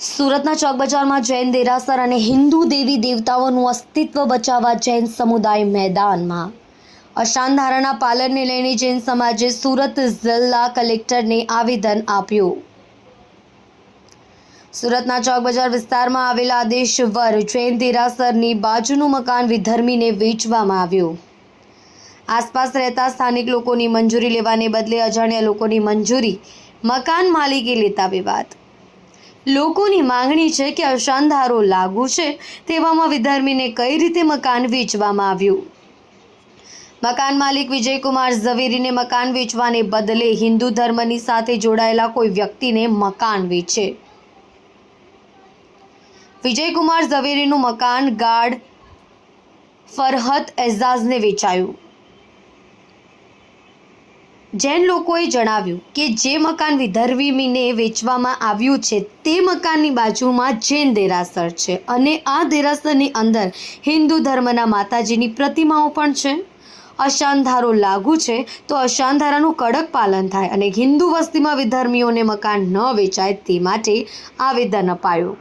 સુરતના ચોક બજારમાં જૈન દેરાસર અને હિન્દુ દેવી દેવતાઓનું અસ્તિત્વ બચાવવા જૈન સમુદાય મેદાનમાં. અશાંત ધારાના પાલનને લઈને જૈન સમાજે સુરત જિલ્લા કલેક્ટરને આવેદન આપ્યું. સુરતના ચોક બજાર વિસ્તારમાં આવેલા આદેશવર જૈન દેરાસરની બાજુનું મકાન વિધર્મીને વેચવામાં આવ્યું. આસપાસ રહેતા સ્થાનિક લોકોની મંજૂરી લેવાને બદલે અજાણ્યા લોકોની મંજૂરી મકાન માલિકે લેતા વિવાદ. લોકોની માંગણી છે કે અશાંધારો લાગુ છે તેવામાં વિધર્મીને કઈ રીતે મકાન વેચવામાં આવ્યું? મકાન માલિક વિજયકુમાર ઝવેરીને મકાન વેચવાને બદલે હિન્દુ ધર્મની સાથે જોડાયેલા કોઈ વ્યક્તિને મકાન વેચે. વિજયકુમાર ઝવેરીનું મકાન ગાર્ડ ફરહત એઝાઝને વેચાયું. જૈન લોકોએ જણાવ્યું કે જે મકાન વિધર્વીમીને વેચવામાં આવ્યું છે, તે મકાનની બાજુમાં જૈન દેરાસર છે અને આ દેરાસરની અંદર હિન્દુ ધર્મના માતાજીની પ્રતિમાઓ પણ છે. અશાંધારો લાગુ છે, તો અશાંધારાનું કડક પાલન થાય અને હિન્દુ વસ્તીમાં વિધર્મીઓને મકાન ન વેચાય તે માટે આવેદન અપાયું.